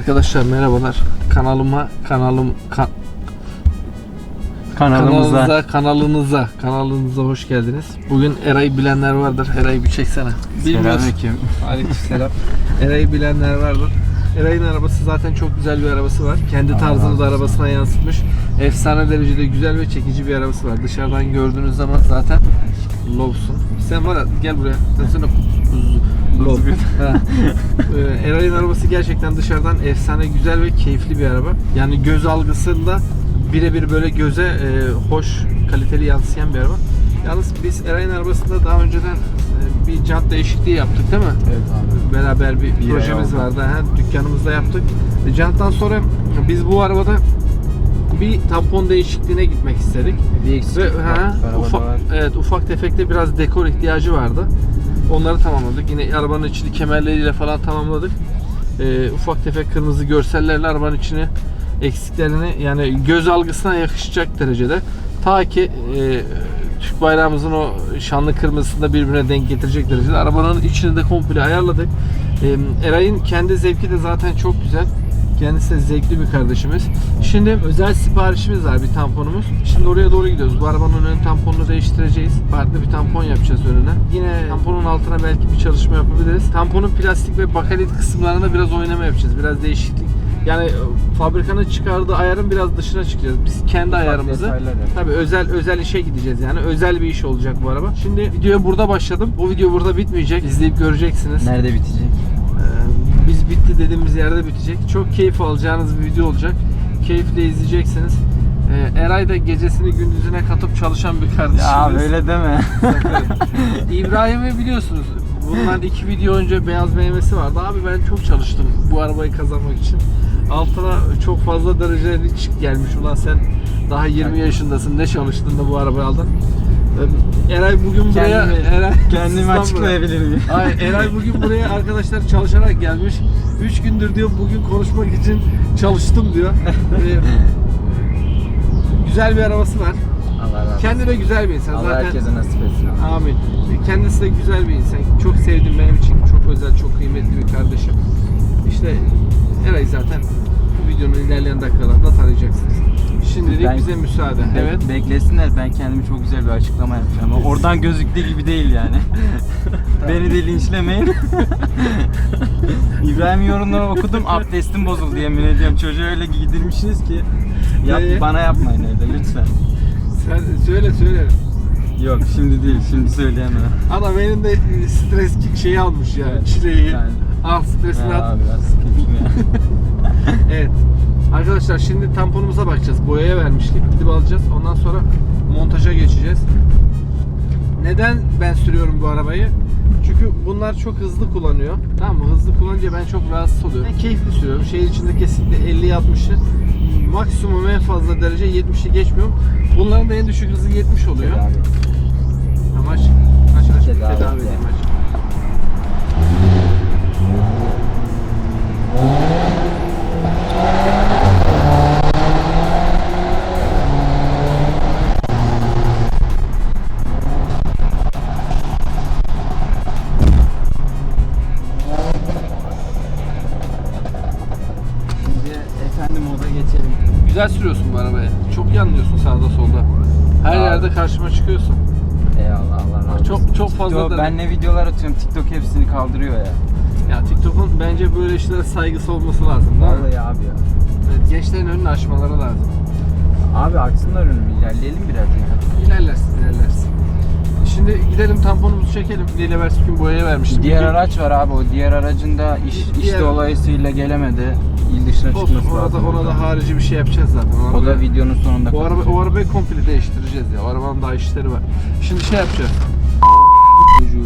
Arkadaşlar merhabalar. Kanalıma, kanalım, ka- Kanalımıza. kanalınıza, kanalınıza, kanalınıza hoş geldiniz. Bugün Eray'ı bilenler vardır. Eray'ı bir çeksene. Selamünaleyküm. Aleykümselam. Eray'ı bilenler vardır. Eray'ın arabası zaten çok güzel bir arabası var. Kendi tarzını da arabasına yansıtmış. Efsane derecede güzel ve çekici bir arabası var. Dışarıdan gördüğünüz zaman zaten lowsun. Sen var ya gel buraya. Sen sana low. Ha. Ee, Eray'ın arabası gerçekten dışarıdan efsane güzel ve keyifli bir araba. Yani göz algısında birebir böyle göze e, hoş, kaliteli yansıyan bir araba. Yalnız biz Eray'ın arabasında daha önceden e, bir jant değişikliği yaptık değil mi? Evet abi. beraber bir, Bir projemiz vardı. Ha, dükkanımızda yaptık. E, Janttan sonra biz bu arabada bir tampon değişikliğine gitmek istedik. Bir eksik Ve var. ha, Arabada ufak, var. evet ufak tefekte biraz dekor ihtiyacı vardı. Onları tamamladık. Yine arabanın içini kemerleriyle falan tamamladık. E, ufak tefek kırmızı görsellerle arabanın içini eksiklerini yani göz algısına yakışacak derecede ta ki e, Türk bayrağımızın o şanlı kırmızısını da birbirine denk getirecek derecede arabanın içini de komple ayarladık. E, Eray'ın kendi zevki de zaten çok güzel. Kendisi de zevkli bir kardeşimiz. Şimdi özel siparişimiz var bir tamponumuz. Şimdi oraya doğru gidiyoruz. Bu arabanın ön tamponunu değiştireceğiz. Farklı bir tampon yapacağız önüne. Yine tamponun altına belki bir çalışma yapabiliriz. Tamponun plastik ve bakalit kısımlarında biraz oynama yapacağız. Biraz değişiklik. Yani e, fabrikanın çıkardığı ayarın biraz dışına çıkacağız. Biz kendi ayarımızı detaylar yapacağız. Tabii özel özel işe gideceğiz yani. Özel bir iş olacak bu araba. Şimdi videoya burada başladım. Bu video burada bitmeyecek. İzleyip göreceksiniz. Nerede bitecek? Ee, biz bitti dediğimiz yerde bitecek. Çok keyif alacağınız bir video olacak. Keyifle izleyeceksiniz. Ee, Eray da gecesini gündüzüne katıp çalışan bir kardeşimiz. Ya böyle deme. İbrahim'i biliyorsunuz. Bundan iki video önce beyaz meyvesi vardı. Abi ben çok çalıştım bu arabayı kazanmak için. Altına çok fazla dereceli çık gelmiş. Ulan sen daha 20 yaşındasın. Ne çalıştın da bu arabayı aldın? Ee, Eray bugün buraya Kendimi- Eray Kendimi açıklayabilir miyim? Ay Eray bugün buraya arkadaşlar çalışarak gelmiş. 3 gündür diyor bugün konuşmak için çalıştım diyor. Güzel bir arabası var. Allah razı olsun. Kendi de güzel bir insan. Allah Zaten herkese nasip etsin. Amin. Kendisi de güzel bir insan. Çok sevdim benim için. Çok özel, çok kıymetli bir kardeşim. İşte Eray zaten bu videonun ilerleyen dakikalarında tanıyacaksınız. Şimdilik Ben- bize müsaade. Be- Evet. Beklesinler ben kendimi çok güzel bir açıklama yapacağım. Ama Oradan gözüktüğü gibi değil yani. Beni de linçlemeyin. İbrahim yorumları okudum abdestim bozuldu yemin ediyorum. Çocuğu öyle giydirmişsiniz ki. Yap, bana yapmayın öyle lütfen. Sen söyle söyle. Yok şimdi değil şimdi söyleyemem. Adam benim de stres şeyi almış ya. Çileği. Yani. Al stresini Ha, at. biraz sıkıntım ya. Evet. Arkadaşlar şimdi tamponumuza bakacağız. Boyaya vermiştik. Gidip alacağız. Ondan sonra montaja geçeceğiz. Neden ben sürüyorum bu arabayı? Çünkü bunlar çok hızlı kullanıyor. Tamam mı? Hızlı kullanınca ben çok rahatsız oluyorum. Ben keyifli sürüyorum. Şehir içinde kesinlikle 50 60'ı maksimum en fazla derece 70'i geçmiyorum. Bunların da en düşük hızı 70 oluyor. Amaç aç aç Tedavi. tedavi edeyim aç. Şimdi efendim moda geçelim. Güzel sürüyorsun bu arabayı. Çok iyi anlıyorsun sağda solda. Her Abi. yerde karşıma çıkıyorsun. Eyvallah Allah razı olsun. Çok çok fazla Yo, da ben ne videolar atıyorum TikTok hepsini kaldırıyor ya. ya TikTok'un bence böyle işlere saygısı olması lazım. değil mi? Vallahi abi ya. Evet, gençlerin önünü açmaları lazım. Abi aksınlar önümü ilerleyelim biraz gidelim tamponumuzu çekelim. Lille Versikün boyaya vermiştim. Diğer Bugün- araç var abi o diğer aracın da iş, iş Diğer- dolayısıyla gelemedi. İl dışına Olsun, çıkması ona da, lazım. ona da harici bir şey yapacağız zaten. O, O da videonun sonunda o, araba, o arabayı komple değiştireceğiz ya. O arabanın daha işleri var. Şimdi şey yapacağız. Çocuğu.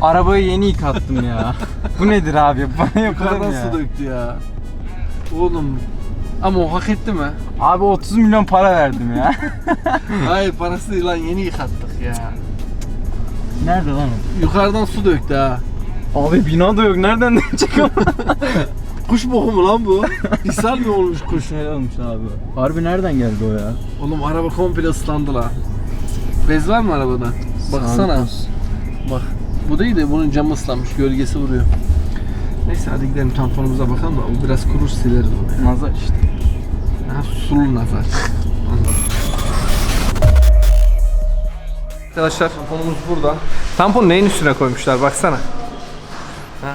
Arabayı yeni yıkattım ya. Bu nedir abi? Bana yapılır Yukarıdan mı ya? su döktü ya. Oğlum ama o hak etti mi? Abi 30 milyon para verdim ya. Hayır parası lan yeni yıkattık ya. Nerede lan Yukarıdan su döktü ha. Abi bina da yok. Nereden ama? Kuş boku mu lan bu? İshal mi olmuş kuş? Ne olmuş abi? Harbi nereden geldi o ya? Oğlum araba komple ıslandı la. Bez var mı arabada? Baksana. Bak. Bu değil de bunun camı ıslanmış. Gölgesi vuruyor. Neyse hadi gidelim tamponumuza bakalım da o biraz kurur sileriz onu. Nazar işte. Sulu nazar. Arkadaşlar tamponumuz burada. Tampon neyin üstüne koymuşlar baksana. Ha.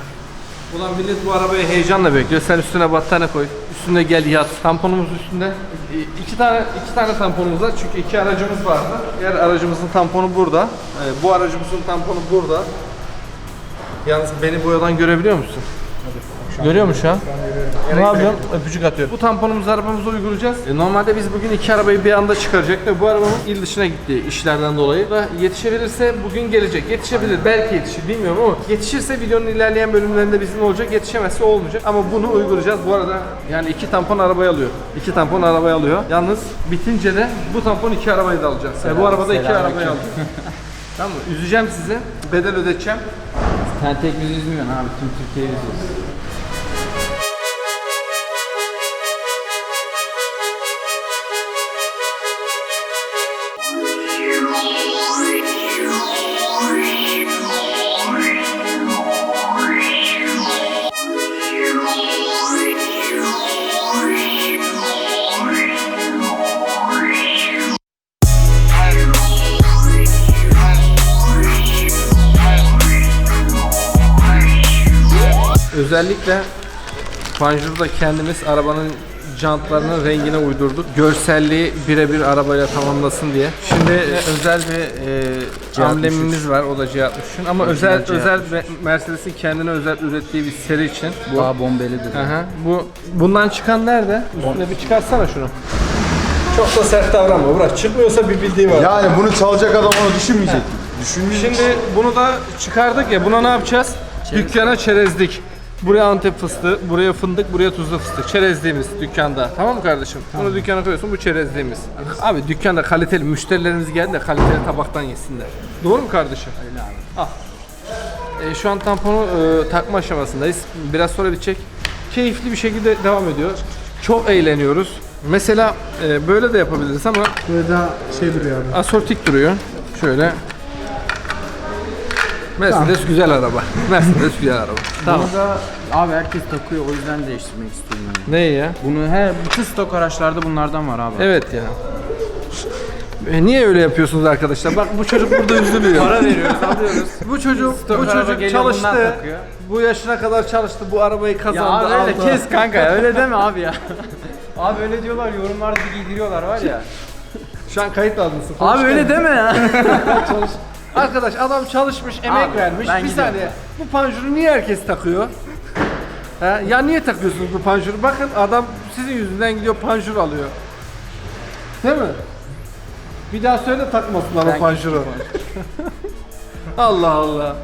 Ulan millet bu arabayı heyecanla bekliyor. Sen üstüne battaniye koy. Üstünde gel yat. Tamponumuz üstünde. E, iki tane iki tane tamponumuz var çünkü iki aracımız vardı. Diğer aracımızın tamponu burada. E, bu aracımızın tamponu burada. Yalnız beni boyadan görebiliyor musun? Görüyor musun şu an? Ne yapıyorsun? Öpücük atıyor. Bu tamponumuzu arabamıza uygulayacağız. E, normalde biz bugün iki arabayı bir anda çıkaracaktık ve bu arabamın il dışına gitti işlerden dolayı. Da yetişebilirse bugün gelecek. Yetişebilir. Belki yetişir bilmiyorum ama yetişirse videonun ilerleyen bölümlerinde bizim olacak. Yetişemezse olmayacak. Ama bunu uygulayacağız. Bu arada yani iki tampon arabaya alıyor. İki tampon arabaya alıyor. Yalnız bitince de bu tampon iki arabayı da alacağız. E, bu arabada iki arabayı alacak. tamam mı? Üzeceğim sizi. Bedel ödeteceğim. Sen tek bizi üzmüyorsun abi. Tüm Türkiye'yi üzüyorsun. Özellikle panjuru kendimiz arabanın jantlarının rengine uydurduk. Görselliği birebir arabayla tamamlasın diye. Şimdi e, özel bir e, amblemimiz var o da C63'ün ama özel C63. özel Mercedes'in kendine özel ürettiği bir seri için bu. Daha bombelidir. Aha, bu bundan çıkan nerede? Üstüne bir çıkarsana şunu. Çok da sert davranma. Bırak çıkmıyorsa bir bildiği var. Yani bunu çalacak adam onu düşünmeyecek. Düşünmeyecek. Şimdi bunu da çıkardık ya buna ne yapacağız? Dükkana çerezlik. Buraya antep fıstığı, buraya fındık, buraya tuzlu fıstık. Çerezliğimiz dükkanda. Tamam mı kardeşim? Bunu dükkana koyuyorsun bu çerezliğimiz. Abi dükkanda kaliteli müşterilerimiz geldi de kaliteli tabaktan yesinler. Doğru mu kardeşim? Öyle abi. Al. E, şu an tamponu e, takma aşamasındayız. Biraz sonra bitecek. Keyifli bir şekilde devam ediyor. Çok eğleniyoruz. Mesela e, böyle de yapabiliriz ama Böyle daha şey duruyor abi. asortik duruyor. Şöyle. Mercedes güzel araba. Mercedes güzel araba. Tamam. Bunu da abi herkes takıyor o yüzden değiştirmek istiyorum yani. Ne ya? Bunu her bütün stok araçlarda bunlardan var abi. Evet ya. E, niye öyle yapıyorsunuz arkadaşlar? Bak bu çocuk burada üzülüyor. Para veriyoruz, alıyoruz. bu çocuk Stok bu araba çocuk geliyor, bundan çalıştı. takıyor. Bu yaşına kadar çalıştı. Bu arabayı kazandı. Ya abi öyle aldı. kes kanka öyle deme abi ya. abi öyle diyorlar yorumlarda giydiriyorlar var ya. Şu an kayıt almışsın. abi öyle deme ya. Çalış. Arkadaş adam çalışmış, emek Abi, vermiş. ben Bir gidiyorum. saniye. Bu panjuru niye herkes takıyor? Ha, ya niye takıyorsunuz bu panjuru? Bakın adam sizin yüzünden gidiyor panjur alıyor. Değil mi? Bir daha söyle takmasınlar o Ben panjuru. Allah Allah.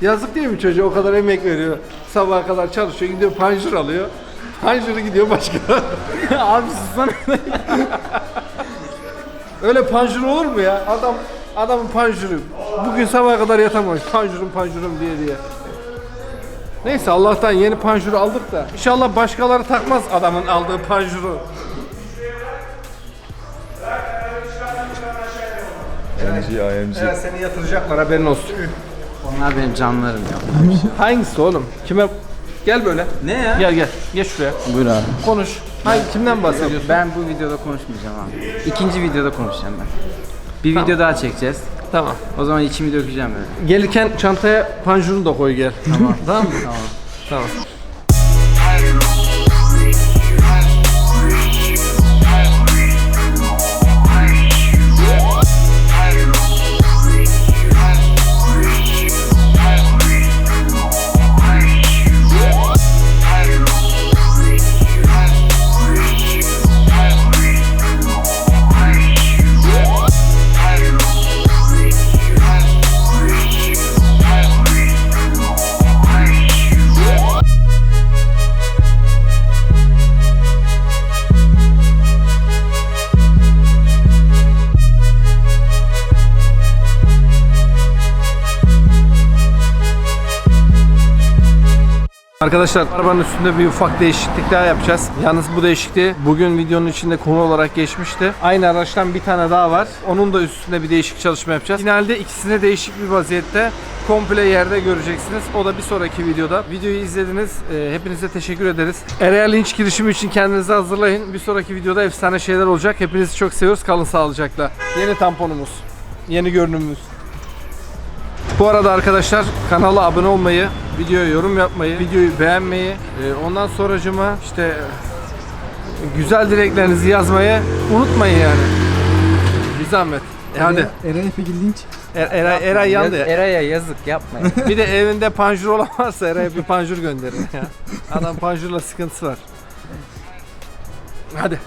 Yazık değil mi çocuğa o kadar emek veriyor. Sabaha kadar çalışıyor, gidiyor panjur alıyor. Panjuru gidiyor başka. abi sussana. Öyle panjur olur mu ya? Adam adamın panjuru. Bugün sabaha kadar yatamamış. Panjurum panjurum diye diye. Neyse Allah'tan yeni panjuru aldık da. İnşallah başkaları takmaz adamın aldığı panjuru. IMG, IMG. Evet seni yatıracaklar haberin olsun. Onlar benim canlarım ya. Hangisi oğlum? Kime? Gel böyle. Ne ya? Gel gel. Geç şuraya. Buyur abi. Konuş. Hangi kimden bahsediyorsun? Ben bu videoda konuşmayacağım abi. İkinci videoda konuşacağım ben. Bir video daha çekeceğiz. Tamam. O zaman içimi dökeceğim böyle. Gelirken çantaya panjurunu da koy gel. Tamam. tamam mı? Tamam. Tamam. Arkadaşlar arabanın üstünde bir ufak değişiklik daha yapacağız. Yalnız bu değişikliği bugün videonun içinde konu olarak geçmişti. Aynı araçtan bir tane daha var. Onun da üstünde bir değişik çalışma yapacağız. Finalde ikisini değişik bir vaziyette komple yerde göreceksiniz. O da bir sonraki videoda. Videoyu izlediniz. Ee, hepinize teşekkür ederiz. Ereğe linç girişimi için kendinizi hazırlayın. Bir sonraki videoda efsane şeyler olacak. Hepinizi çok seviyoruz. Kalın sağlıcakla. Yeni tamponumuz. Yeni görünümümüz. Bu arada arkadaşlar kanala abone olmayı, videoya yorum yapmayı, videoyu beğenmeyi, e, ondan sonracıma işte e, güzel dileklerinizi yazmayı unutmayın yani. Bir zahmet. E hadi. Eren peki linç. Er, Eray, Eray yandı. ya. Eray'a yazık yapmayın. Bir de evinde panjur olan varsa Eray'a bir panjur gönderin ya. Adam panjurla sıkıntısı var. Hadi.